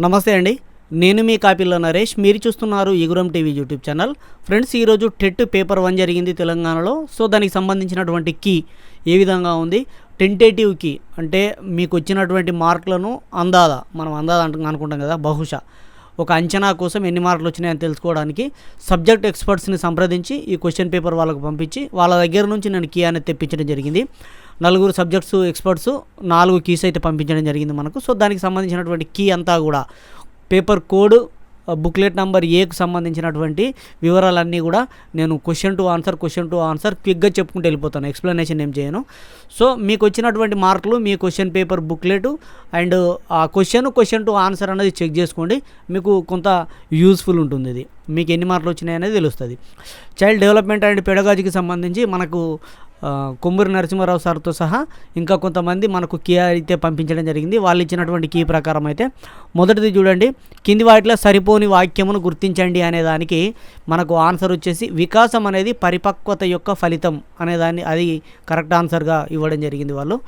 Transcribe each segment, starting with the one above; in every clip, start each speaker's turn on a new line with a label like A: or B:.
A: నమస్తే అండి. నేను మీ కాపిల్ల నరేష్. మీరు చూస్తున్నారు ఈగురం టీవీ యూట్యూబ్ ఛానల్. ఫ్రెండ్స్ ఈరోజు టెట్ పేపర్ వన్ జరిగింది తెలంగాణలో. సో దానికి సంబంధించినటువంటి కీ ఏ విధంగా ఉంది? టెంటేటివ్ కీ అంటే మీకు వచ్చినటువంటి మార్కులను అందాదా? మనం అందాదా అంటు అనుకుంటాం కదా బహుశా. ఒక అంచనా కోసం ఎన్ని మార్కులు వచ్చినాయని తెలుసుకోవడానికి సబ్జెక్ట్ ఎక్స్పర్ట్స్ని సంప్రదించి ఈ క్వశ్చన్ పేపర్ వాళ్ళకు పంపించి వాళ్ళ దగ్గర నుంచి నేను కీ అనేది తెప్పించడం జరిగింది. నలుగురు సబ్జెక్ట్స్ ఎక్స్పర్ట్స్ నాలుగు కీస్ అయితే పంపించడం జరిగింది మనకు. సో దానికి సంబంధించినటువంటి కీ అంతా కూడా పేపర్ కోడ్ బుక్లెట్ నెంబర్ ఏకు సంబంధించినటువంటి వివరాలన్నీ కూడా నేను question to answer question to answer క్విక్గా చెప్పుకుంటూ వెళ్ళిపోతాను. ఎక్స్ప్లెనేషన్ ఏం చేయను. సో మీకు వచ్చినటువంటి మార్కులు మీ క్వశ్చన్ పేపర్ బుక్లెట్ అండ్ ఆ క్వశ్చన్ క్వశ్చన్ టు ఆన్సర్ అనేది చెక్ చేసుకోండి. మీకు కొంత యూస్ఫుల్ ఉంటుంది ఇది. మీకు ఎన్ని మార్కులు వచ్చినాయి అనేది తెలుస్తుంది. చైల్డ్ డెవలప్మెంట్ అండ్ పెడగాజీకి సంబంధించి మనకు కొమ్మూరి నరసింహారావు సార్తో సహా ఇంకా కొంతమంది మనకు కీ అయితే పంపించడం జరిగింది. వాళ్ళు ఇచ్చినటువంటి కీ ప్రకారం అయితే మొదటిది చూడండి. కింది వాటిలో సరిపోని వాక్యమును గుర్తించండి అనే దానికి మనకు ఆన్సర్ వచ్చేసి వికాసం అనేది పరిపక్వత యొక్క ఫలితం అనేదాన్ని అది కరెక్ట్ ఆన్సర్గా ఇవ్వడం జరిగింది వాళ్ళు.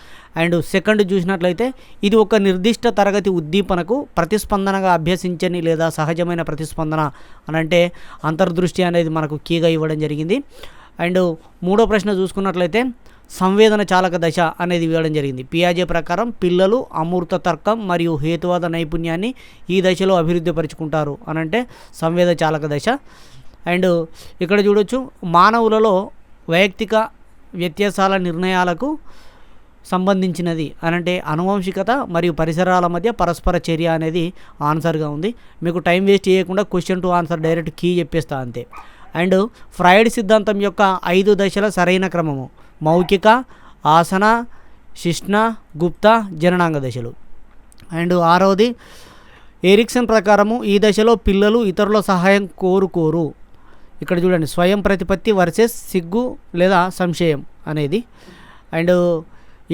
A: అండ్ సెకండ్ చూసినట్లయితే ఇది ఒక నిర్దిష్ట తరగతి ఉద్దీపనకు ప్రతిస్పందనగా అభ్యసించని లేదా సహజమైన ప్రతిస్పందన అనంటే అంతర్దృష్టి అనేది మనకు కీగా ఇవ్వడం జరిగింది. అండ్ మూడో ప్రశ్న చూసుకున్నట్లయితే సంవేదన చాలక దశ అనేది ఇవ్వడం జరిగింది. పియాజే ప్రకారం పిల్లలు అమూర్త తర్కం మరియు హేతువాద నైపుణ్యాన్ని ఈ దశలో అభివృద్ధి పరుచుకుంటారు అని అంటే సంవేద చాలక దశ. అండ్ ఇక్కడ చూడొచ్చు మానవులలో వైయక్తిక వ్యత్యాసాల నిర్ణయాలకు సంబంధించినది అనంటే అనువంశికత మరియు పరిసరాల మధ్య పరస్పర చర్య అనేది ఆన్సర్గా ఉంది. మీకు టైం వేస్ట్ చేయకుండా question to answer direct key చెప్పేస్తా అంతే. అండ్ ఫ్రైడ్ సిద్ధాంతం యొక్క ఐదు దశల సరైన క్రమము. మౌఖిక ఆసన శిష్ణ గుప్త జననాంగ దశలు. అండ్ ఆరవది ఎరిక్సన్ ప్రకారము ఈ దశలో పిల్లలు ఇతరుల సహాయం కోరుకోరు. ఇక్కడ చూడండి స్వయం ప్రతిపత్తి వర్సెస్ సిగ్గు లేదా సంశయం అనేది. అండ్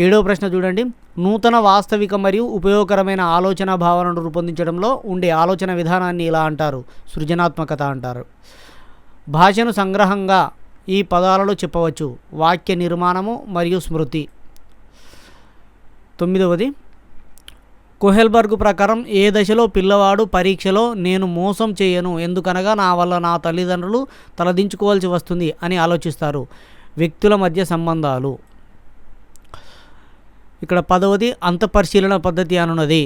A: ఏడో ప్రశ్న చూడండి నూతన వాస్తవిక మరియు ఉపయోగకరమైన ఆలోచన భావనను రూపొందించడంలో ఉండే ఆలోచన విధానాన్ని ఇలా అంటారు సృజనాత్మకత అంటారు. భాషను సంగ్రహంగా ఈ పదాలలో చెప్పవచ్చు. వాక్య నిర్మాణము మరియు స్మృతి. తొమ్మిదవది కోహెల్బర్గ్ ప్రకారం ఏ దశలో పిల్లవాడు పరీక్షలో నేను మోసం చేయను ఎందుకనగా నా వల్ల నా తల్లిదండ్రులు తలదించుకోవాల్సి వస్తుంది అని ఆలోచిస్తారు. వ్యక్తుల మధ్య సంబంధాలు. ఇక్కడ పదవది అంతఃపరిశీలన పద్ధతి అనున్నది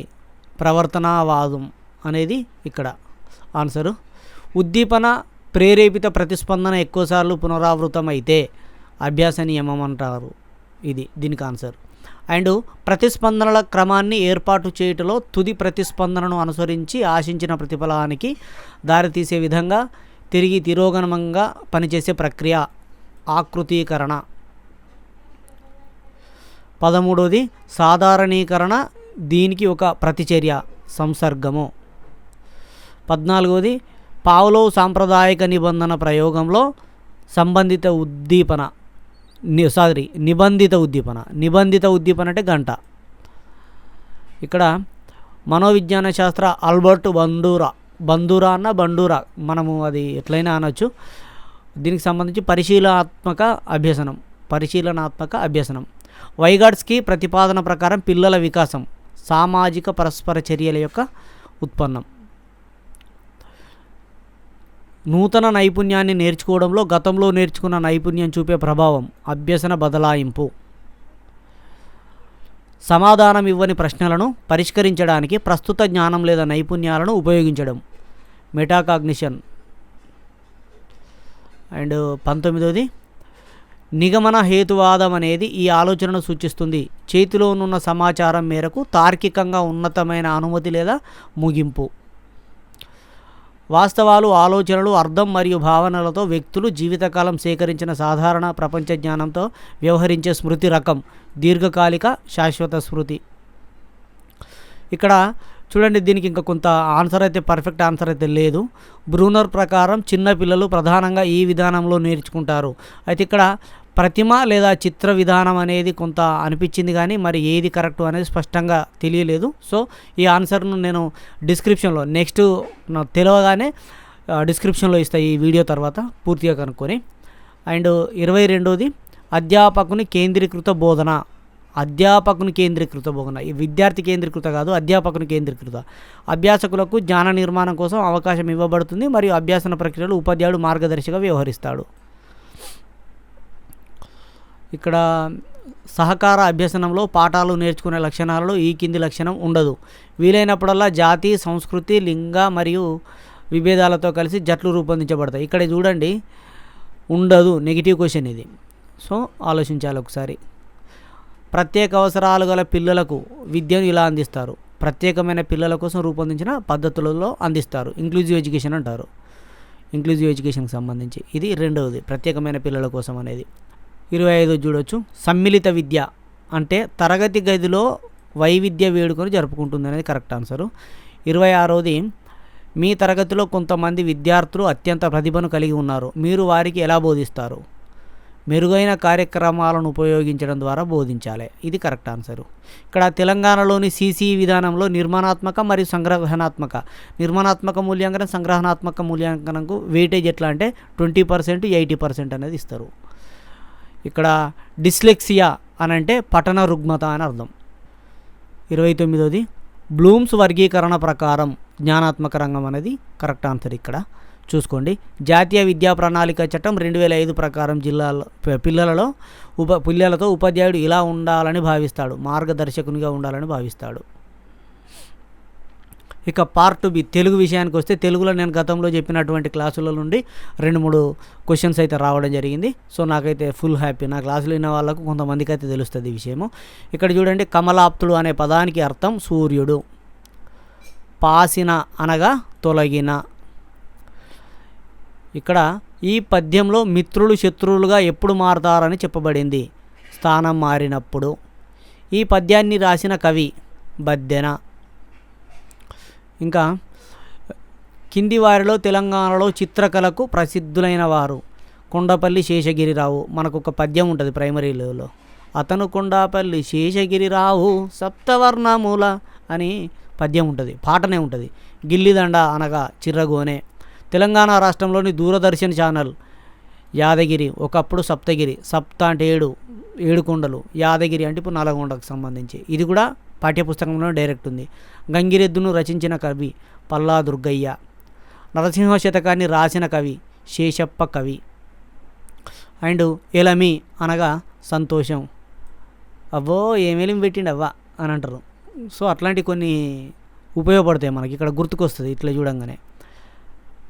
A: ప్రవర్తనావాదం అనేది ఇక్కడ. ఆన్సరు ఉద్దీపన ప్రేరేపిత ప్రతిస్పందన ఎక్కువసార్లు పునరావృతం అయితే అభ్యాస నియమం అంటారు. ఇది దీనికి ఆన్సర్ అండ్ ప్రతిస్పందనల క్రమాన్ని ఏర్పాటు చేయటంలో తుది ప్రతిస్పందనను అనుసరించి ఆశించిన ప్రతిఫలానికి దారితీసే విధంగా తిరిగి తిరోగమనంగా పనిచేసే ప్రక్రియ ఆకృతీకరణ. పదమూడవది సాధారణీకరణ దీనికి ఒక ప్రతిచర్య సంసర్గము. పద్నాలుగవది పావులో సాంప్రదాయక నిబంధన ప్రయోగంలో సంబంధిత ఉద్దీపన సారీ నిబంధిత ఉద్దీపన. నిబంధిత ఉద్దీపన అంటే గంట. ఇక్కడ మనోవిజ్ఞాన శాస్త్ర ఆల్బర్ట్ బండూరా. బందూరా అన్న బండూరా. మనము అది ఎట్లయినా అనొచ్చు. దీనికి సంబంధించి పరిశీలనాత్మక అభ్యసనం. పరిశీలనాత్మక అభ్యసనం. వైగాడ్స్కి ప్రతిపాదన ప్రకారం పిల్లల వికాసం సామాజిక పరస్పర చర్యల యొక్క ఉత్పన్నం. నూతన నైపుణ్యాన్ని నేర్చుకోవడంలో గతంలో నేర్చుకున్న నైపుణ్యం చూపే ప్రభావం అభ్యసన బదలాయింపు. సమాధానం ఇవ్వని ప్రశ్నలను పరిష్కరించడానికి ప్రస్తుత జ్ఞానం లేదా నైపుణ్యాలను ఉపయోగించడం. మెటాకాగ్నిషన్. అండ్ పంతొమ్మిదవది నిగమన హేతువాదం అనేది ఈ ఆలోచనను సూచిస్తుంది. చేతిలో ఉన్న సమాచారం మేరకు తార్కికంగా ఉన్నతమైన అనుమతి లేదా ముగింపు. వాస్తవాలు ఆలోచనలు అర్థం మరియు భావనలతో వ్యక్తులు జీవితకాలం సేకరించిన సాధారణ ప్రపంచ జ్ఞానంతో వ్యవహరించే స్మృతి రకం దీర్ఘకాలిక శాశ్వత స్మృతి. ఇక్కడ చూడండి దీనికి ఇంకా కొంత ఆన్సర్ అయితే పర్ఫెక్ట్ ఆన్సర్ అయితే లేదు. బ్రూనర్ ప్రకారం చిన్న పిల్లలు ప్రధానంగా ఈ విధానంలో నేర్చుకుంటారు. అయితే ఇక్కడ ప్రతిమ లేదా చిత్ర విధానం అనేది కొంత అనిపించింది కానీ మరి ఏది కరెక్ట్ అనేది స్పష్టంగా తెలియలేదు. సో ఈ ఆన్సర్ను నేను డిస్క్రిప్షన్లో నెక్స్ట్ తెలవగానే తెలియగానే డిస్క్రిప్షన్లో ఇస్తాయి ఈ వీడియో తర్వాత పూర్తిగా కనుక్కొని. అండ్ ఇరవై రెండోది అధ్యాపకుని కేంద్రీకృత బోధన. అధ్యాపకుని కేంద్రీకృత బోధన. ఈ విద్యార్థి కేంద్రీకృత కాదు అధ్యాపకుని కేంద్రీకృత. అభ్యాసకులకు జ్ఞాన నిర్మాణం కోసం అవకాశం ఇవ్వబడుతుంది మరియు అభ్యాసన ప్రక్రియలో ఉపాధ్యాయుడు మార్గదర్శిగా వ్యవహరిస్తాడు. ఇక్కడ సహకార అభ్యసనంలో పాఠాలు నేర్చుకునే లక్షణాలలో ఈ కింది లక్షణం ఉండదు. వీలైనప్పుడల్లా జాతి సంస్కృతి లింగ మరియు విభేదాలతో కలిసి జట్లు రూపొందించబడతాయి. ఇక్కడ చూడండి ఉండదు నెగిటివ్ క్వశ్చన్ ఇది. సో ఆలోచించాలి ఒకసారి. ప్రత్యేక అవసరాలు గల పిల్లలకు విద్యను ఇలా అందిస్తారు. ప్రత్యేకమైన పిల్లల కోసం రూపొందించిన పద్ధతులలో అందిస్తారు. ఇంక్లూజివ్ ఎడ్యుకేషన్ అంటారు. ఇంక్లూజివ్ ఎడ్యుకేషన్కి సంబంధించి. ఇది రెండవది. ప్రత్యేకమైన పిల్లల కోసం అనేది. ఇరవై ఐదు చూడొచ్చు. సమ్మిళిత విద్య అంటే తరగతి గదిలో వైవిధ్య వేడుకను జరుపుకుంటుంది అనేది కరెక్ట్ ఆన్సరు. ఇరవై ఆరోది మీ తరగతిలో కొంతమంది విద్యార్థులు అత్యంత ప్రతిభను కలిగి ఉన్నారు. మీరు వారికి ఎలా బోధిస్తారు? మెరుగైన కార్యక్రమాలను ఉపయోగించడం ద్వారా బోధించాలి. ఇది కరెక్ట్ ఆన్సరు. ఇక్కడ తెలంగాణలోని సీసీ విధానంలో నిర్మాణాత్మక మరియు సంగ్రహణాత్మక. నిర్మాణాత్మక మూల్యాంకనం సంగ్రహణాత్మక మూల్యాంకనంకు వెయిటేజ్ ఎట్లా అంటే ట్వంటీ పర్సెంట్ ఎయిటీ పర్సెంట్ అనేది ఇస్తారు. ఇక్కడ డిస్లెక్సియా అని అంటే పఠన రుగ్మత అని అర్థం. ఇరవై తొమ్మిదోది బ్లూమ్స్ వర్గీకరణ ప్రకారం జ్ఞానాత్మక రంగం అనేది కరెక్ట్ ఆన్సర్ ఇక్కడ. చూసుకోండి. జాతీయ విద్యా ప్రణాళిక చట్టం రెండు వేల ఐదు ప్రకారం జిల్లాలో పిల్లలలో ఉప పిల్లలతో ఉపాధ్యాయుడు ఇలా ఉండాలని భావిస్తాడు. మార్గదర్శకునిగా ఉండాలని భావిస్తాడు. ఇక పార్ట్ బి తెలుగు విషయానికి వస్తే తెలుగులో నేను గతంలో చెప్పినటువంటి క్లాసుల నుండి రెండు మూడు క్వశ్చన్స్ అయితే రావడం జరిగింది. సో నాకైతే ఫుల్ హ్యాపీ నా క్లాసులు విన్న వాళ్ళకు కొంతమందికి అయితే తెలుస్తుంది ఈ విషయము. ఇక్కడ చూడండి కమలాప్తుడు అనే పదానికి అర్థం సూర్యుడు. పాసిన అనగా తొలగిన. ఇక్కడ ఈ పద్యంలో మిత్రులు శత్రువులుగా ఎప్పుడు మారతారని చెప్పబడింది. స్థానం మారినప్పుడు. ఈ పద్యాన్ని రాసిన కవి బద్దెన. ఇంకా కింది వారిలో తెలంగాణలో చిత్రకళకు ప్రసిద్ధులైన వారు కొండపల్లి శేషగిరిరావు. మనకు ఒక పద్యం ఉంటుంది ప్రైమరీ లెవెల్లో అతను కొండపల్లి శేషగిరిరావు సప్తవర్ణమూల అని పద్యం ఉంటుంది పాటనే ఉంటుంది. గిల్లిదండ అనగా చిర్రగోనే. తెలంగాణ రాష్ట్రంలోని దూరదర్శన్ ఛానల్ యాదగిరి ఒకప్పుడు సప్తగిరి సప్త అంటే ఏడు ఏడు కొండలు యాదగిరి అంటే ఇప్పుడు నల్లగొండకు సంబంధించి. ఇది కూడా పాఠ్యపుస్తకంలో డైరెక్ట్ ఉంది. గంగిరెద్దును రచించిన కవి పల్లా దుర్గయ్య. నరసింహ శతకాన్ని రాసిన కవి శేషప్ప కవి. అండ్ ఎలమి అనగా సంతోషం. అవ్వో ఏమేలిం పెట్టిండు అవ్వ అని అంటారు. సో అట్లాంటి కొన్ని ఉపయోగపడతాయి మనకి. ఇక్కడ గుర్తుకొస్తుంది ఇట్లా చూడంగానే.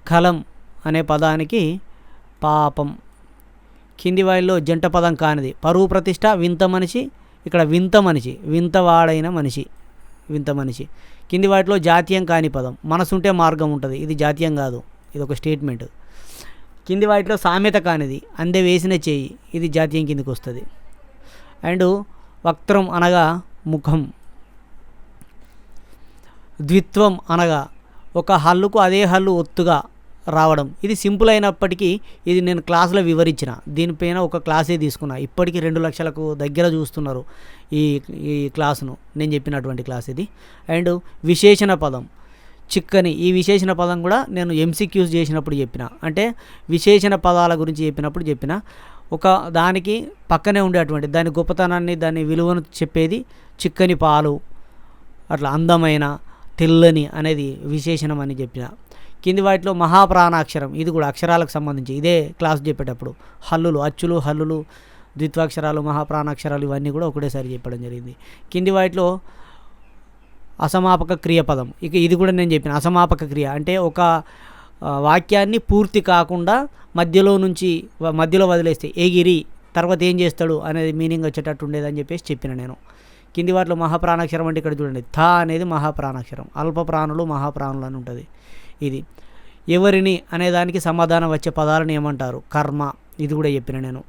A: కలం అనే పదానికి పాపం. కింది వాయిల్లో జంట పదం కానిది. పరువు ప్రతిష్ట వింత మనిషి ఇక్కడ వింత మనిషి వింతవాడైన మనిషి వింత మనిషి. కింది వాటిలో జాతీయం కాని పదం. మనసుంటే మార్గం ఉంటుంది. ఇది జాతీయం కాదు. ఇది ఒక స్టేట్మెంట్ కింది వాటిలో సామెత కానిది. అందే వేసిన చేయి. ఇది జాతీయం కిందికి వస్తుంది. అండ్ వక్త్రం అనగా ముఖం. ద్విత్వం అనగా ఒక హల్లుకు అదే హల్లు ఒత్తుగా రావడం. ఇది సింపుల్ అయినప్పటికీ ఇది నేను క్లాసులో వివరించిన. దీనిపైన ఒక క్లాసే తీసుకున్నా. ఇప్పటికీ రెండు లక్షలకు దగ్గర చూస్తున్నారు ఈ ఈ క్లాసును. నేను చెప్పినటువంటి క్లాస్ ఇది. అండ్ విశేషణ పదం. చిక్కని. ఈ విశేషణ పదం కూడా నేను ఎంసీక్యూస్ చేసినప్పుడు చెప్పిన. అంటే విశేషణ పదాల గురించి చెప్పినప్పుడు చెప్పిన. ఒక దానికి పక్కనే ఉండేటువంటి దాని గొప్పతనాన్ని దాని విలువను చెప్పేది చిక్కని పాలు అట్లా అందమైన తెల్లని అనేది విశేషణం అని చెప్పిన. కింది వాటిలో మహాప్రాణాక్షరం. ఇది కూడా అక్షరాలకు సంబంధించి. ఇదే క్లాస్ చెప్పేటప్పుడు. హల్లులు అచ్చులు హల్లులు ద్విత్వాక్షరాలు మహాప్రాణాక్షరాలు ఇవన్నీ కూడా ఒకటేసారి చెప్పడం జరిగింది. కింది వాటిలో అసమాపక క్రియపదం. ఇక ఇది కూడా నేను చెప్పిన అసమాపక క్రియ. అంటే ఒక వాక్యాన్ని పూర్తి కాకుండా మధ్యలో నుంచి మధ్యలో వదిలేస్తే ఎగిరి తర్వాత ఏం చేస్తాడు అనేది మీనింగ్ వచ్చేటట్టు ఉండేదని చెప్పేసి చెప్పిన నేను. కింది వాటిలో మహాప్రాణాక్షరం అంటే ఇక్కడ చూడండి. థ అనేది మహాప్రాణాక్షరం. అల్ప ప్రాణులు మహాప్రాణులు అని ఉంటుంది. ఇది. ఎవరిని అనే దానికి సమాధానం వచ్చే పదాలను ఏమంటారు? కర్మ. ఇది కూడా చెప్పిన నేను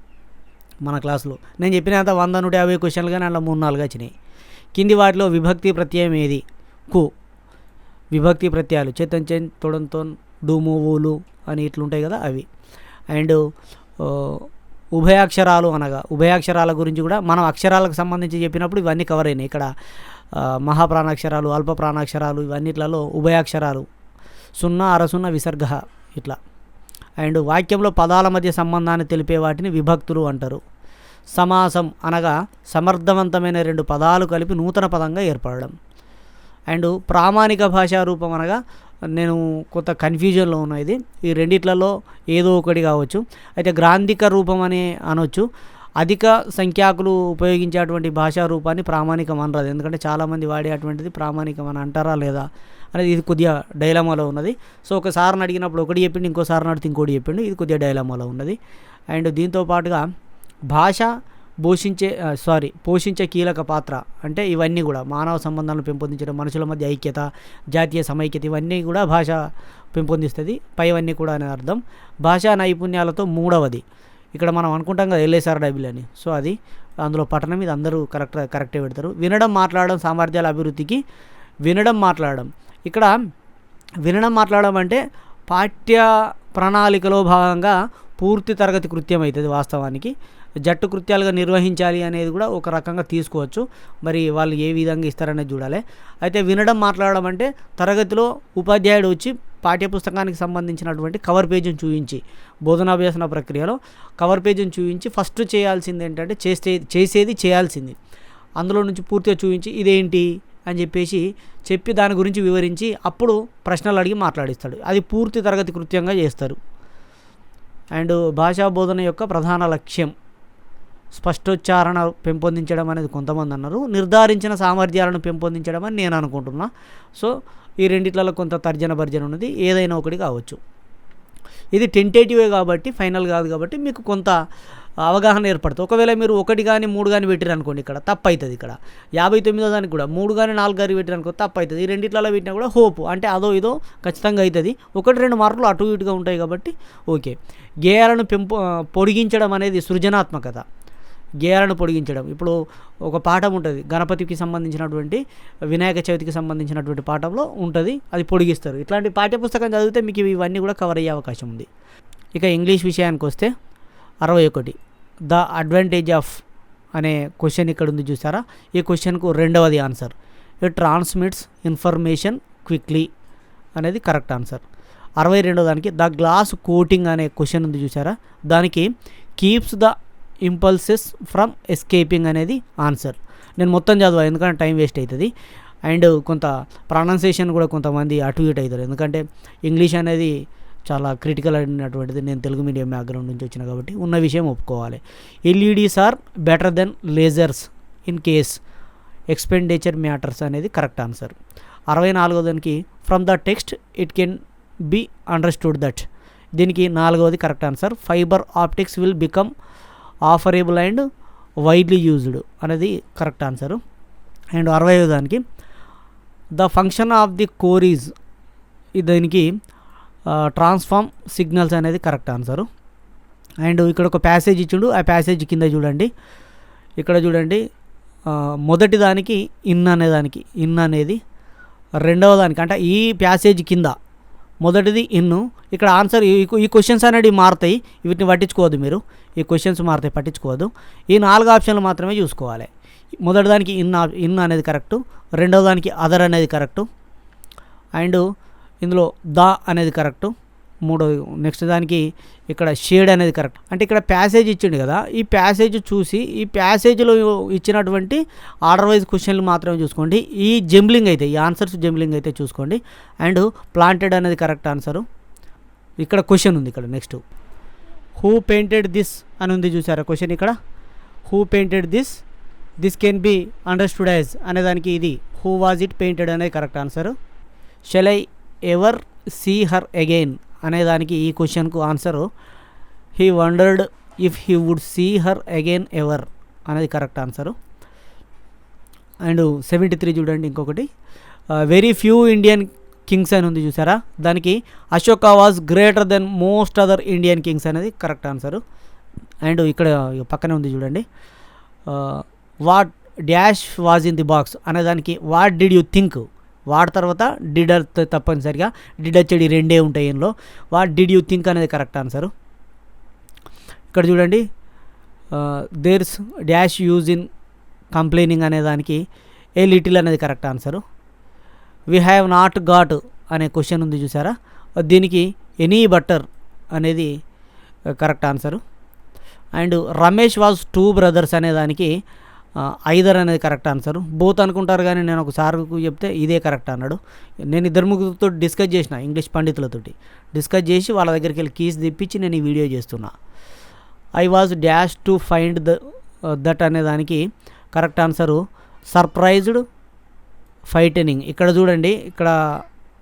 A: మన క్లాస్లో. నేను చెప్పినంత వంద నూట యాభై క్వశ్చన్లు కానీ అందులో మూడు నాలుగు వచ్చినాయి. కింది వాటిలో విభక్తి ప్రత్యయం ఏది? కు. విభక్తి ప్రత్యయాలు చేతన్ చెన్ తొడంతో డూము ఊలు అని ఇట్లుంటాయి కదా అవి. అండ్ ఉభయాక్షరాలు అనగా ఉభయాక్షరాల గురించి కూడా మనం అక్షరాలకు సంబంధించి చెప్పినప్పుడు ఇవన్నీ కవర్ అయినాయి. ఇక్కడ మహాప్రాణాక్షరాలు అల్ప ప్రాణాక్షరాలు ఇవన్నిట్లలో ఉభయాక్షరాలు సున్నా అరసున్న విసర్గ ఇట్లా. అండ్ వాక్యంలో పదాల మధ్య సంబంధాన్ని తెలిపే వాటిని విభక్తులు అంటారు. సమాసం అనగా సమర్థవంతమైన రెండు పదాలు కలిపి నూతన పదంగా ఏర్పడడం. అండ్ ప్రామాణిక భాషా రూపం అనగా నేను కొంత కన్ఫ్యూజన్లో ఉన్నది ఇది. ఈ రెండిట్లలో ఏదో ఒకటి కావచ్చు. అయితే గ్రాంధిక రూపం అని అనొచ్చు. అధిక సంఖ్యాకులు ఉపయోగించేటువంటి భాషా రూపాన్ని ప్రామాణికం అనరాదు. ఎందుకంటే చాలామంది వాడేటువంటిది ప్రామాణికం అని అంటారా లేదా అనేది ఇది కొద్దిగా డైలామాలో ఉన్నది. సో ఒకసారిని అడిగినప్పుడు ఒకటి చెప్పిండు ఇంకోసారి అడిగితే ఇంకోటి చెప్పిండు. ఇది కొద్దిగా డైలామాలో ఉన్నది. అండ్ దీంతో పాటుగా భాష పోషించే సారీ పోషించే కీలక పాత్ర అంటే ఇవన్నీ కూడా మానవ సంబంధాలను పెంపొందించడం మనుషుల మధ్య ఐక్యత జాతీయ సమైక్యత ఇవన్నీ కూడా భాష పెంపొందిస్తుంది. పైవన్నీ కూడా అనే అర్థం. భాషా నైపుణ్యాలతో మూడవది. ఇక్కడ మనం అనుకుంటాం కదా ఎల్ఎస్ఆర్ డబ్ల్యూ అని. సో అది అందులో పట్టణం ఇది అందరూ కరెక్ట్ కరెక్టే పెడతారు. వినడం మాట్లాడడం సామర్థ్యాల అభివృద్ధికి వినడం మాట్లాడడం. ఇక్కడ వినడం మాట్లాడడం అంటే పాఠ్య ప్రణాళికలో భాగంగా పూర్తి తరగతి కృత్యం అవుతుంది వాస్తవానికి. జట్టు కృత్యాలుగా నిర్వహించాలి అనేది కూడా ఒక రకంగా తీసుకోవచ్చు. మరి వాళ్ళు ఏ విధంగా ఇస్తారనేది చూడాలి. అయితే వినడం మాట్లాడడం అంటే తరగతిలో ఉపాధ్యాయుడు వచ్చి పాఠ్యపుస్తకానికి సంబంధించినటువంటి కవర్ పేజీని చూపించి బోధనాభ్యాసన ప్రక్రియలో కవర్ పేజీని చూపించి ఫస్ట్ చేయాల్సింది ఏంటంటే చేస్తే చేసేది చేయాల్సింది. అందులో నుంచి పూర్తిగా చూపించి ఇదేంటి? అని చెప్పేసి చెప్పి దాని గురించి వివరించి అప్పుడు ప్రశ్నలు అడిగి మాట్లాడిస్తాడు. అది పూర్తి తరగతి కృత్యంగా చేస్తారు. అండ్ భాషా బోధన యొక్క ప్రధాన లక్ష్యం స్పష్టోచ్చారణ పెంపొందించడం అనేది కొంతమంది అన్నారు. నిర్ధారించిన సామర్థ్యాలను పెంపొందించడం అని నేను అనుకుంటున్నా. సో ఈ రెండిట్లలో కొంత తర్జన భర్జన ఉన్నది. ఏదైనా ఒకటి కావచ్చు. ఇది టెంటేటివే కాబట్టి ఫైనల్ కాదు కాబట్టి మీకు కొంత అవగాహన ఏర్పడుతుంది. ఒకవేళ మీరు ఒకటి కానీ మూడు కానీ పెట్టారు అనుకోండి ఇక్కడ తప్పు అవుతుంది ఇక్కడ. యాభై తొమ్మిదో దానికి కూడా మూడు కానీ నాలుగు కానీ పెట్టారు అనుకో తప్పు అవుతుంది ఈ రెండిట్లలో పెట్టినా కూడా హోప్ అంటే అదో ఇదో ఖచ్చితంగా అవుతుంది ఒకటి రెండు మార్కులు అటు ఇటుగా ఉంటాయి కాబట్టి ఓకే. గేయాలను పెంపు పొడిగించడం అనేది సృజనాత్మకత. గేయాలను పొడిగించడం. ఇప్పుడు ఒక పాఠం ఉంటుంది. గణపతికి సంబంధించినటువంటి వినాయక చవితికి సంబంధించినటువంటి పాఠంలో ఉంటుంది. అది పొడిగిస్తారు. ఇట్లాంటి పాఠ్యపుస్తకం చదివితే మీకు ఇవన్నీ కూడా కవర్ అయ్యే అవకాశం ఉంది. ఇక ఇంగ్లీష్ విషయానికి వస్తే అరవై ఒకటి. ద అడ్వాంటేజ్ ఆఫ్ అనే క్వశ్చన్ ఇక్కడ ఉంది చూసారా? ఈ క్వశ్చన్కు రెండవది answer. It transmits information quickly అనేది కరెక్ట్ ఆన్సర్. అరవై రెండో దానికి ద గ్లాస్ కోటింగ్ అనే క్వశ్చన్ ఉంది చూసారా? దానికి keeps the impulses from escaping అనేది ఆన్సర్. నేను మొత్తం చదవా ఎందుకంటే టైం వేస్ట్ అవుతుంది అండ్ కొంత ప్రొనౌన్సియేషన్ కూడా కొంతమంది అటు ఇటు అవుతారు ఎందుకంటే ఇంగ్లీష్ అనేది చాలా క్రిటికల్ అయినటువంటిది నేను తెలుగు మీడియం బ్యాక్గ్రౌండ్ నుంచి వచ్చిన కాబట్టి ఉన్న విషయం ఒప్పుకోవాలి. LEDs are better than lasers in case expenditure matters అనేది కరెక్ట్ ఆన్సర్ అరవై నాలుగో దానికి from the text it can be understood that దీనికి నాలుగవది correct answer fibre optics will become affordable and widely used అనేది కరెక్ట్ ఆన్సరు అండ్ అరవై దానికి the function of the cores దీనికి ట్రాన్స్ఫార్మ్ సిగ్నల్స్ అనేది కరెక్ట్ ఆన్సరు అండ్ ఇక్కడ ఒక passage ఇచ్చిండు. ఆ ప్యాసేజ్ కింద చూడండి. ఇక్కడ చూడండి. మొదటి దానికి ఇన్ అనే దానికి. ఇన్ అనేది రెండవ దానికి. అంటే ఈ ప్యాసేజ్ కింద మొదటిది ఇన్ను ఇక్కడ ఆన్సర్ ఈ క్వశ్చన్స్ అనేవి మారుతాయి. వీటిని పట్టించుకోవద్దు మీరు. ఈ క్వశ్చన్స్ మారుతాయి. పట్టించుకోవద్దు. ఈ నాలుగు ఆప్షన్లు మాత్రమే చూసుకోవాలి. మొదటి దానికి ఇన్ ఇన్ అనేది కరెక్టు రెండవ దానికి అదర్ అనేది కరెక్టు అండ్ ఇందులో ద అనేది కరెక్టు. మూడో నెక్స్ట్ దానికి ఇక్కడ షేడ్ అనేది కరెక్ట్. అంటే ఇక్కడ ప్యాసేజ్ ఇచ్చిండు కదా ఈ ప్యాసేజ్ చూసి ఈ ప్యాసేజ్లో ఇచ్చినటువంటి ఆర్డర్ వైజ్ క్వశ్చన్లు మాత్రమే చూసుకోండి. ఈ జంబ్లింగ్ అయితే ఈ ఆన్సర్స్ జంబ్లింగ్ అయితే చూసుకోండి. అండ్ ప్లాంటెడ్ అనేది కరెక్ట్ ఆన్సరు. ఇక్కడ క్వశ్చన్ ఉంది ఇక్కడ నెక్స్ట్. హూ పెయింటెడ్ దిస్ అని ఉంది చూసారా క్వశ్చన్ ఇక్కడ? Who painted this this can be understood as అనేదానికి ఇది. హూ వాజ్ ఇట్ పెయింటెడ్ అనేది correct answer. Shall I ever see her again అనేదానికి ఈ క్వశ్చన్కు answer he wondered if he would see her again ever అనేది correct answer and seventy three చూడండి ఇంకొకటి. Very few Indian Kings అని ఉంది చూసారా? దానికి Ashoka was greater than most other Indian kings అనేది కరెక్ట్ ఆన్సరు అండ్ ఇక్కడ పక్కనే ఉంది చూడండి. What dash was in the box అనేదానికి వాట్ డిడ్ యూ థింక్ వాడి తర్వాత డిడర్ తప్పనిసరిగా డిడర్ చెడి రెండే ఉంటాయి ఇందులో. వాట్ డిడ్ యూ థింక్ అనేది కరెక్ట్ ఆన్సరు ఇక్కడ చూడండి there's dash use in complaining అనే దానికి ఏ లిటిల్ అనేది correct answer we have not got అనే క్వశ్చన్ ఉంది చూసారా? దీనికి ఎనీ బట్టర్ అనేది correct answer and Ramesh was two brothers అనే దానికి ఐదర్ అనేది కరెక్ట్ ఆన్సర్. బోత్ అనుకుంటారు కానీ నేను ఒక సార్కు చెప్తే ఇదే కరెక్ట్ అన్నాడు. నేను ఇద్దరు ముగ్గురుతో డిస్కస్ చేసిన ఇంగ్లీష్ పండితులతోటి. డిస్కస్ చేసి వాళ్ళ దగ్గరికి వెళ్ళి కీస్ తెప్పించి నేను ఈ వీడియో చేస్తున్నా. I was dash to find the that అనే దానికి కరెక్ట్ ఆన్సరు. సర్ప్రైజ్డ్ ఫైటనింగ్ ఇక్కడ చూడండి ఇక్కడ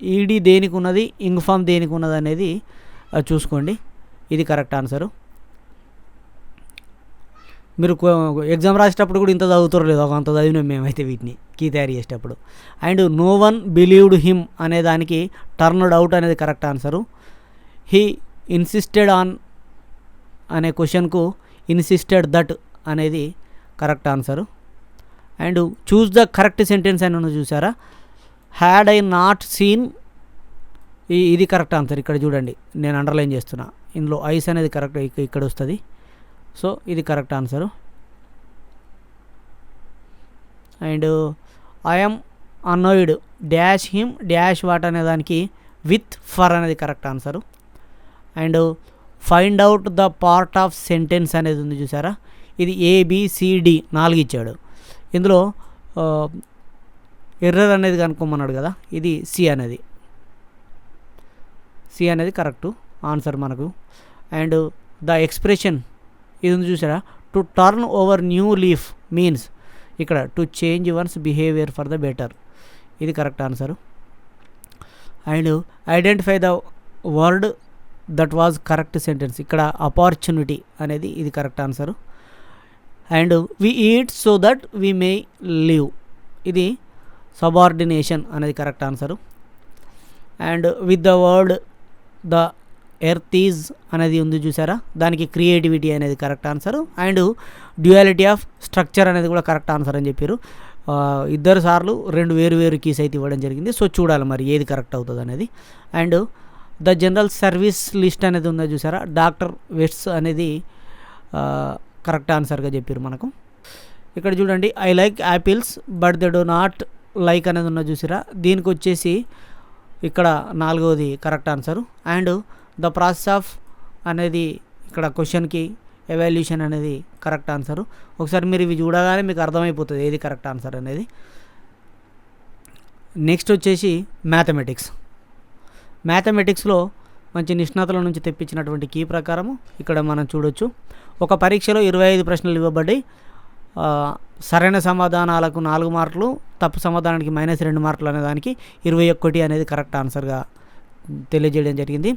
A: ఈడీ దేనికి ఉన్నది ఇంగ్ఫామ్ దేనికి ఉన్నది అనేది చూసుకోండి. ఇది కరెక్ట్ ఆన్సరు. మీరు ఎగ్జామ్ రాసేటప్పుడు కూడా ఇంత చదువుతారు లేదు అంత చదివినాం మేమైతే వీటిని కీ తయారు చేసేటప్పుడు. And no one believed him అనే దానికి టర్న్డ్ అవుట్ అనేది correct answer. He insisted on అనే క్వశ్చన్కు ఇన్సిస్టెడ్ దట్ అనేది correct answer. And choose the correct sentence అని చూసారా? హ్యాడ్ ఐ నాట్ సీన్ ఇది కరెక్ట్ ఆన్సర్. ఇక్కడ చూడండి నేను అండర్లైన్ చేస్తున్నా. ఇందులో ఐస్ అనేది కరెక్ట్ ఇక్కడ వస్తుంది. సో ఇది correct answer. And I'm annoyed dash him dash what అనే దానికి విత్ ఫర్ అనేది correct answer. And find out the part of sentence అనేది ఉంది చూసారా? ఇది ఏబిసిడి నాలుగు ఇచ్చాడు. ఇందులో ఎర్రర్ అనేది కనుక్కోమన్నాడు కదా? ఇది సి అనేది. సి అనేది కరెక్టు ఆన్సర్ మనకు. అండ్ ద ఎక్స్ప్రెషన్ ఇది ఉంది చూసారా? To turn over new leaf means ఇక్కడ to change one's behaviour for the better ఇది correct answer and identify the word that was correct sentence ఇక్కడ అపార్చునిటీ అనేది ఇది correct answer and we eat so that we may live ఇది subordination అనేది correct answer and with the word the earth is అనేది ఉంది చూసారా? దానికి creativity అనేది correct answer and duality of structure అనేది కూడా కరెక్ట్ ఆన్సర్ అని చెప్పారు. ఇద్దరు సార్లు రెండు వేరు వేరు కీస్ అయితే ఇవ్వడం జరిగింది. సో చూడాలి మరి ఏది కరెక్ట్ అవుతుంది అనేది. And the general service list అనేది ఉందో చూసారా? డాక్టర్ వెట్స్ అనేది కరెక్ట్ ఆన్సర్గా చెప్పారు మనకు. ఇక్కడ చూడండి I like apples but they do not like అనేది ఉన్నది చూసారా? దీనికి వచ్చేసి ఇక్కడ నాలుగవది correct answer and the process of అనేది ఇక్కడ క్వశ్చన్కి ఎవాల్యూషన్ అనేది కరెక్ట్ ఆన్సరు. ఒకసారి మీరు ఇవి చూడగానే మీకు అర్థమైపోతుంది ఏది కరెక్ట్ ఆన్సర్ అనేది. నెక్స్ట్ వచ్చేసి మ్యాథమెటిక్స్. మ్యాథమెటిక్స్లో మంచి నిష్ణాతుల నుంచి తెప్పించినటువంటి కీ ప్రకారము ఇక్కడ మనం చూడొచ్చు. ఒక పరీక్షలో ఇరవై ఐదు ప్రశ్నలు ఇవ్వబడి సరైన సమాధానాలకు నాలుగు మార్కులు తప్పు సమాధానానికి మైనస్ రెండు మార్కులు అనే దానికి ఇరవై ఒక్కటి అనేది కరెక్ట్ ఆన్సర్గా తెలియజేయడం జరిగింది.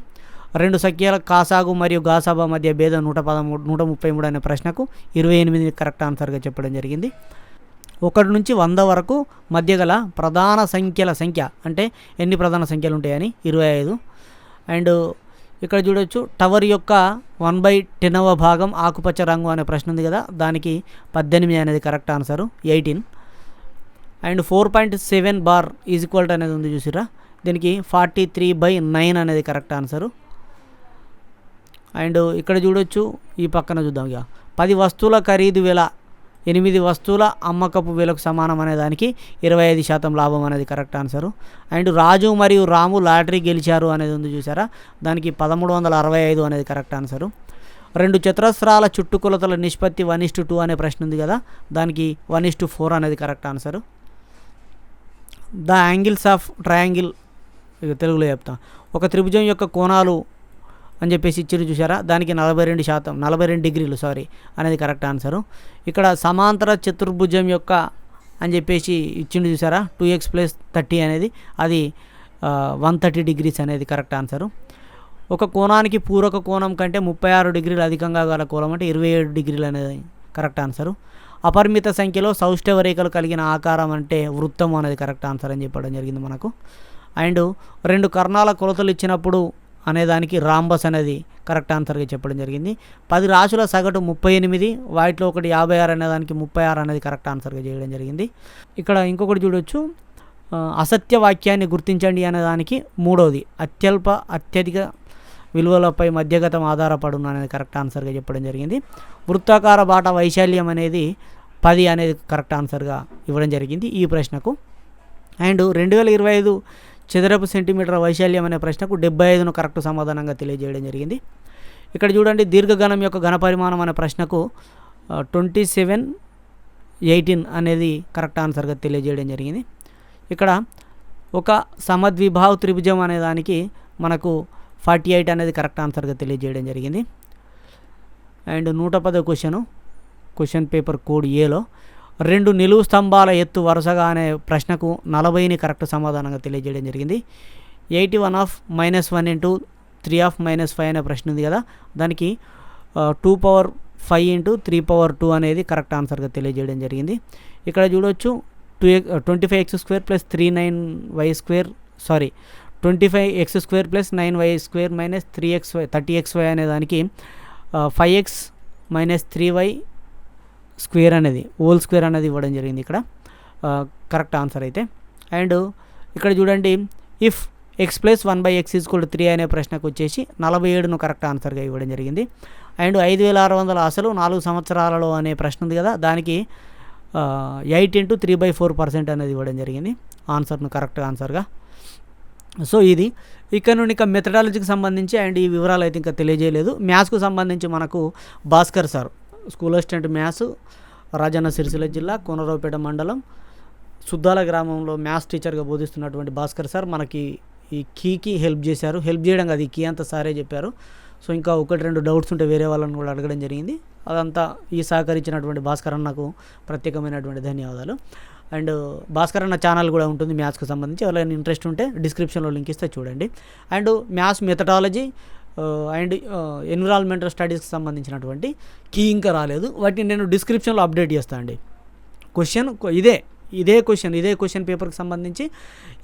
A: రెండు సంఖ్యల కాసాగు మరియు గాసాబా మధ్య భేదం నూట పదమూడు నూట ముప్పై మూడు అనే ప్రశ్నకు ఇరవై ఎనిమిది కరెక్ట్ ఆన్సర్గా చెప్పడం జరిగింది. ఒకటి నుంచి వంద వరకు మధ్య గల ప్రధాన సంఖ్యల సంఖ్య అంటే ఎన్ని ప్రధాన సంఖ్యలు ఉంటాయని? ఇరవై ఐదు. అండ్ ఇక్కడ చూడొచ్చు టవర్ యొక్క వన్ బై టెనవ భాగం ఆకుపచ్చ రంగు అనే ప్రశ్న ఉంది కదా దానికి పద్దెనిమిది అనేది correct answer eighteen. And four point seven bar is equal అనేది ఉంది చూసిరా దీనికి ఫార్టీ త్రీ బై నైన్ అనేది కరెక్ట్ ఆన్సరు అండ్ ఇక్కడ చూడొచ్చు ఈ పక్కన చూద్దాం ఇక. పది వస్తువుల ఖరీదు వెల ఎనిమిది వస్తువుల అమ్మకపు విలకు సమానం అనే దానికి ఇరవై ఐదు శాతం లాభం అనేది కరెక్ట్ ఆన్సరు. అండ్ రాజు మరియు రాము లాటరీ గెలిచారు అనేది ఉంది చూసారా? దానికి పదమూడు వందల అరవై ఐదు అనేది కరెక్ట్ ఆన్సరు. రెండు చతురస్రాల చుట్టుకొలతల నిష్పత్తి వన్ ఇస్ టూ అనే ప్రశ్న ఉంది కదా? దానికి వన్ ఇస్ ఫోర్ అనేది correct answer. The angles of triangle తెలుగులో చెప్తాం. ఒక త్రిభుజం యొక్క కోణాలు అని చెప్పేసి ఇచ్చిన చూసారా దానికి నలభై రెండు శాతం నలభై రెండు డిగ్రీలు సారీ అనేది కరెక్ట్ ఆన్సరు. ఇక్కడ సమాంతర చతుర్భుజం యొక్క అని చెప్పేసి ఇచ్చిండు చూసారా టూ ఎక్స్ ప్లస్ థర్టీ అనేది అది వన్ థర్టీ డిగ్రీస్ అనేది కరెక్ట్ ఆన్సరు. ఒక కోణానికి పూరక కోణం కంటే ముప్పై ఆరు డిగ్రీలు అధికంగా గల కోణం అంటే ఇరవై ఏడు డిగ్రీలు అనేది కరెక్ట్ ఆన్సరు. అపరిమిత సంఖ్యలో సౌష్ఠవ రేఖలు కలిగిన ఆకారం అంటే వృత్తం అనేది కరెక్ట్ ఆన్సర్ అని చెప్పడం జరిగింది మనకు. అండ్ రెండు కర్ణాల కొలతలు ఇచ్చినప్పుడు అనేదానికి రాంబస్ అనేది కరెక్ట్ ఆన్సర్గా చెప్పడం జరిగింది. పది రాశుల సగటు ముప్పై ఎనిమిది వాటిలో ఒకటి యాభై ఆరు అనేదానికి ముప్పై ఆరు అనేది కరెక్ట్ ఆన్సర్గా చేయడం జరిగింది. ఇక్కడ ఇంకొకటి చూడొచ్చు. అసత్య వాక్యాన్ని గుర్తించండి అనే దానికి మూడవది అత్యల్ప అత్యధిక విలువలపై మధ్యగతం ఆధారపడును అనేది కరెక్ట్ ఆన్సర్గా చెప్పడం జరిగింది. వృత్తాకార బాట వైశాల్యం అనేది పది అనేది కరెక్ట్ ఆన్సర్గా ఇవ్వడం జరిగింది ఈ ప్రశ్నకు. అండ్ రెండు వేల ఇరవై ఐదు చదరపు సెంటీమీటర్ వైశాల్యం అనే ప్రశ్నకు డెబ్బై ఐదును కరెక్ట్ సమాధానంగా తెలియజేయడం జరిగింది. ఇక్కడ చూడండి దీర్ఘగణం యొక్క ఘనపరిమాణం అనే ప్రశ్నకు ట్వంటీ సెవెన్ ఎయిటీన్ అనేది కరెక్ట్ ఆన్సర్గా తెలియజేయడం జరిగింది. ఇక్కడ ఒక సమద్విభావ త్రిభుజం అనే దానికి మనకు ఫార్టీ ఎయిట్ అనేది కరెక్ట్ ఆన్సర్గా తెలియజేయడం జరిగింది. అండ్ నూట పదో క్వశ్చను క్వశ్చన్ పేపర్ కోడ్ ఏలో రెండు నిలువు స్తంభాల ఎత్తు వరుసగా అనే ప్రశ్నకు నలభైని కరెక్ట్ సమాధానంగా తెలియజేయడం జరిగింది. Eighty one of minus one into three of minus five అనే ప్రశ్న ఉంది కదా. దానికి two power five into three power two అనేది కరెక్ట్ ఆన్సర్గా తెలియజేయడం జరిగింది. ఇక్కడ చూడొచ్చు two twenty five x square plus three nine y square sorry twenty five x square plus nine y square minus three x y thirty x y అనే దానికి five x minus three y square అనేది whole square అనేది ఇవ్వడం జరిగింది ఇక్కడ. Correct answer అయితే. And ఇక్కడ చూడండి if x plus one by x equal three అనే ప్రశ్నకు వచ్చేసి నలభై ఏడును కరెక్ట్ ఆన్సర్గా ఇవ్వడం జరిగింది. అండ్ ఐదు వేల ఆరు వందల అసలు నాలుగు సంవత్సరాలలో అనే ప్రశ్న ఉంది కదా దానికి eight into three by four percent అనేది ఇవ్వడం జరిగింది. ఆన్సర్ను కరెక్ట్ ఆన్సర్గా. సో ఇది. ఇక్కడ నుండి ఇంకా మెథడాలజీకి సంబంధించి అండ్ ఈ వివరాలు అయితే ఇంకా తెలియజేయలేదు. మ్యాథ్స్కు సంబంధించి మనకు Bhaskar sir school assistant maths Rajanna Sircilla జిల్లా కోనరావుపేట మండలం. సుద్దాల గ్రామంలో మ్యాథ్స్ టీచర్గా బోధిస్తున్నటువంటి భాస్కర్ సార్ మనకి ఈ కీకి హెల్ప్ చేశారు. హెల్ప్ చేయడం కాదు ఈ కీ అంతా సారే చెప్పారు. సో ఇంకా ఒకటి రెండు డౌట్స్ ఉంటే వేరే వాళ్ళని కూడా అడగడం జరిగింది. అదంతా ఈ సహకరించినటువంటి భాస్కర్ అన్నకు ప్రత్యేకమైనటువంటి ధన్యవాదాలు. అండ్ భాస్కర్ అన్న ఛానల్ కూడా ఉంటుంది మ్యాథ్స్కి సంబంధించి. ఎవరైనా ఇంట్రెస్ట్ ఉంటే డిస్క్రిప్షన్లో లింక్ ఇస్తే చూడండి. And maths methodology and environmental స్టడీస్కి సంబంధించినటువంటి కీ ఇంకా రాలేదు. వాటిని నేను డిస్క్రిప్షన్లో అప్డేట్ చేస్తాను అండి. క్వశ్చన్ ఇదే. ఇదే క్వశ్చన్ ఇదే క్వశ్చన్ పేపర్కి సంబంధించి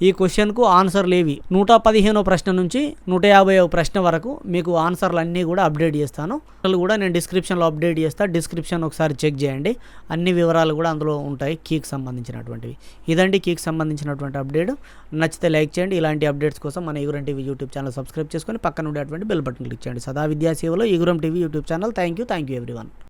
A: ఈ క్వశ్చన్కు ఆన్సర్లు ఏవి నూట పదిహేనో ప్రశ్న నుంచి నూట యాభై ప్రశ్న వరకు మీకు ఆన్సర్లు అన్నీ కూడా అప్డేట్ చేస్తాను. అసలు కూడా నేను డిస్క్రిప్షన్లో అప్డేట్ చేస్తాను డిస్క్రిప్షన్ ఒకసారి చెక్ చేయండి. అన్ని వివరాలు కూడా అందులో ఉంటాయి కీకి సంబంధించినటువంటివి. ఇదండి కీకి సంబంధించినటువంటి అప్డేట్ నచ్చితే లైక్ చేయండి. ఇలాంటి అప్డేట్స్ కోసం మన Eguram TV YouTube channel subscribe చేసుకొని పక్కన ఉండేటువంటి బెల్ బటన్ క్లిక్ చేయండి. సదా విద్యా సేవలో Eguram TV YouTube channel. Thank you thank you everyone